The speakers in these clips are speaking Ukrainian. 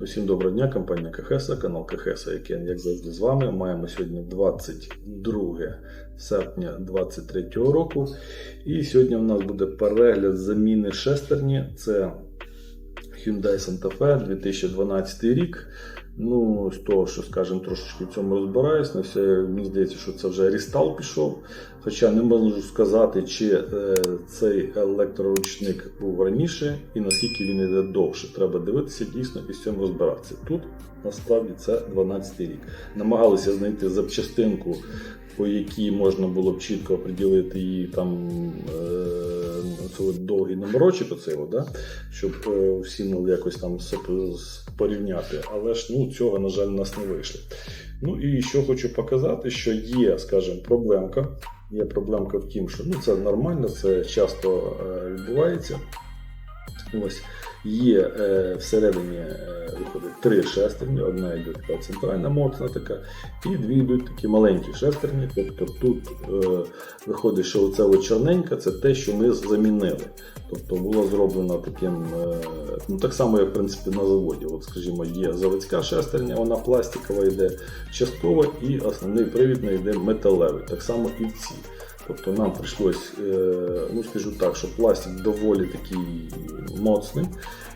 Усім доброго дня, компанія Кахеса, канал КХС, який як завжди з вами. Маємо сьогодні 22 серпня 2023 року. І сьогодні у нас буде перегляд заміни шестерні. Це Hyundai Santa Fe 2012 рік. Ну, з того, що скажімо, трошечки в цьому розбираюсь, на все, мені здається, що це вже рестал пішов. Хоча не можу сказати, чи е, цей електроручник був раніше і наскільки він йде довше. Треба дивитися дійсно і з цьому розбиратися. Тут насправді це 12 рік. Намагалися знайти запчастинку, по якій можна було б чітко оприділити її там е, це довгий номерочок, оцей, да? щоб е, всі могли якось там порівняти. Але ж ну, цього, на жаль, у нас не вийшло. Ну і що хочу показати, що є, скажімо, проблемка. Є проблемка в тім, що ну, це нормально, це часто е, відбувається. Ось є е, всередині е, виходить три шестерні, одна йде така центральна моцна така, і дві йдуть такі маленькі шестерні. Тобто тут е, виходить, що оце чорненька це те, що ми замінили. Тобто було зроблено таким, е, ну так само, як в принципі на заводі. От, скажімо, є заводська шестерня, вона пластикова йде частково, і основний привід йде металевий. Так само і в цій. Тобто нам прийшлось, е, ну скажу так, що пластик доволі такий моцний.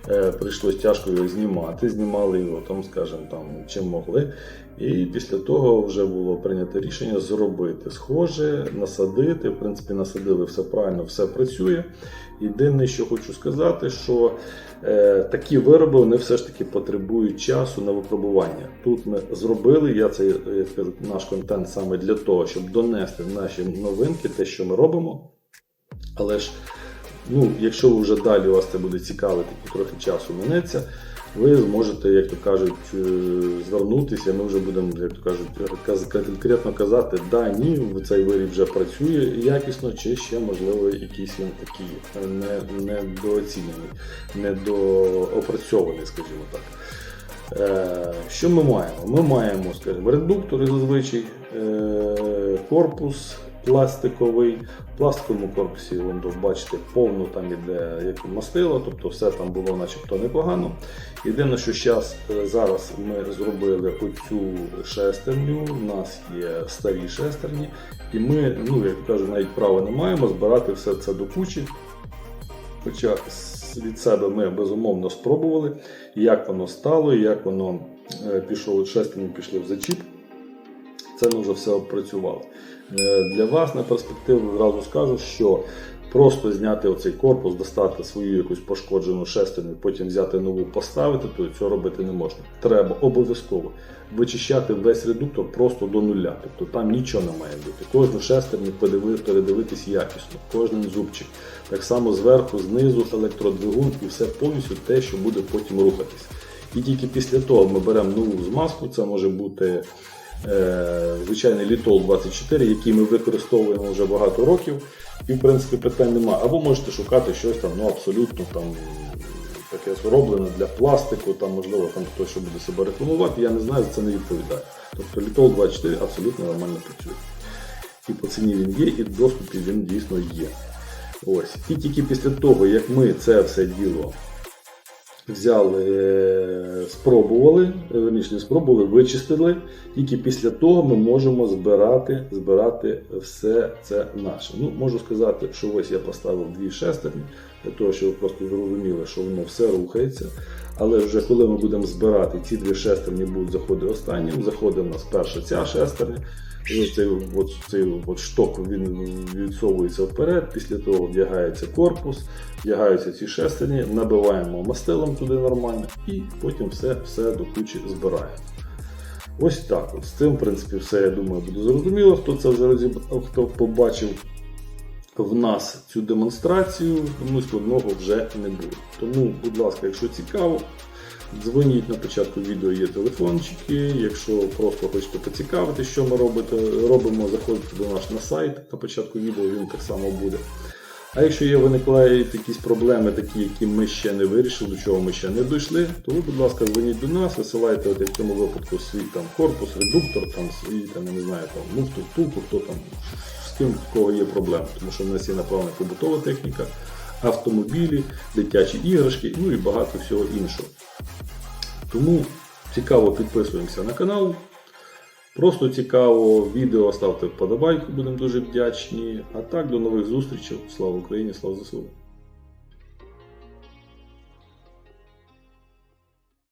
Е, Прийшлось тяжко його знімати. Знімали його там, скажімо, там чим могли. І після того вже було прийнято рішення зробити схоже, насадити. В принципі, насадили все правильно, все працює. Єдине, що хочу сказати, що е, такі вироби вони все ж таки потребують часу на випробування. Тут ми зробили, я це я скажу, наш контент саме для того, щоб донести наші новинки, те, що ми робимо. Але ж, ну, якщо вже далі у вас це буде цікавити то трохи часу минеться, ви зможете, як то кажуть, е, звернутися, ми вже будемо, як то кажуть, конкретно казати, да, ні, цей виріб вже працює якісно, чи ще, можливо, якийсь він такий е, недооцінений, недоопрацьований, скажімо так. Е, Що ми маємо? Ми маємо, скажімо, редуктори зазвичай, корпус пластиковий. В пластиковому корпусі ви бачите, повно там іде як мастило, тобто все там було начебто непогано. Єдине, що щас, е, зараз ми зробили оцю шестерню, у нас є старі шестерні, і ми, ну як кажу, навіть права не маємо збирати все це до кучі. Хоча від себе ми безумовно спробували, як воно стало, як воно е, пішло, шестерні пішли в зачіп. Це ми вже все опрацювали. Е, Для вас на перспективу одразу скажу, що просто зняти оцей корпус, достати свою якусь пошкоджену шестерню, потім взяти нову, поставити, то цього робити не можна. Треба обов'язково вичищати весь редуктор просто до нуля. Тобто там нічого не має бути. Кожну шестерню передивитись якісно, кожен зубчик. Так само зверху, знизу електродвигун і все повністю те, що буде потім рухатись. І тільки після того ми беремо нову змазку, це може бути звичайний літол 24, який ми використовуємо вже багато років, і в принципі питань немає. Або можете шукати щось там ну, абсолютно там. Таке зроблене для пластику, там можливо там хтось що буде себе рекламувати, я не знаю, це не відповідаю. Тобто літол 24 абсолютно нормально працює. І по ціні він є, і в доступі він дійсно є. Ось. І тільки після того, як ми це все діло взяли, е, спробували, верніше спробували, вичистили, тільки після того ми можемо збирати, збирати все це наше. Ну, можу сказати, що ось я поставив дві шестерні, для того, щоб ви просто зрозуміли, що воно все рухається. Але вже коли ми будемо збирати, ці дві шестерні будуть заходити останнім, заходить у нас перша ця шестерня. Цей, от, цей от шток він відсовується вперед, після того вдягається корпус, вдягаються ці шестерні, набиваємо мастилом туди нормально і потім все, все до кучі збираємо. Ось так. От. З цим, в принципі, все, я думаю, буде зрозуміло. Хто це вже розібрав, хто побачив в нас цю демонстрацію, тому складного вже не буде. Тому, будь ласка, якщо цікаво, дзвоніть на початку відео, є телефончики. Якщо просто хочете поцікавити, що ми робите, робимо, заходьте до нас на сайт. На початку відео він так само буде. А якщо є виникають якісь проблеми, такі, які ми ще не вирішили, до чого ми ще не дійшли, то ви, будь ласка, дзвоніть до нас, висилайте от, як в цьому випадку свій там корпус, редуктор, там свій там, я не знаю, там муфту, втулку, хто там з ким в кого є проблеми, тому що в нас є напевно побутова техніка, автомобілі, дитячі іграшки, ну і багато всього іншого. Тому цікаво підписуємося на канал. Просто цікаво, відео ставте вподобайку, будемо дуже вдячні. А так, до нових зустрічей. Слава Україні, слава ЗСУ!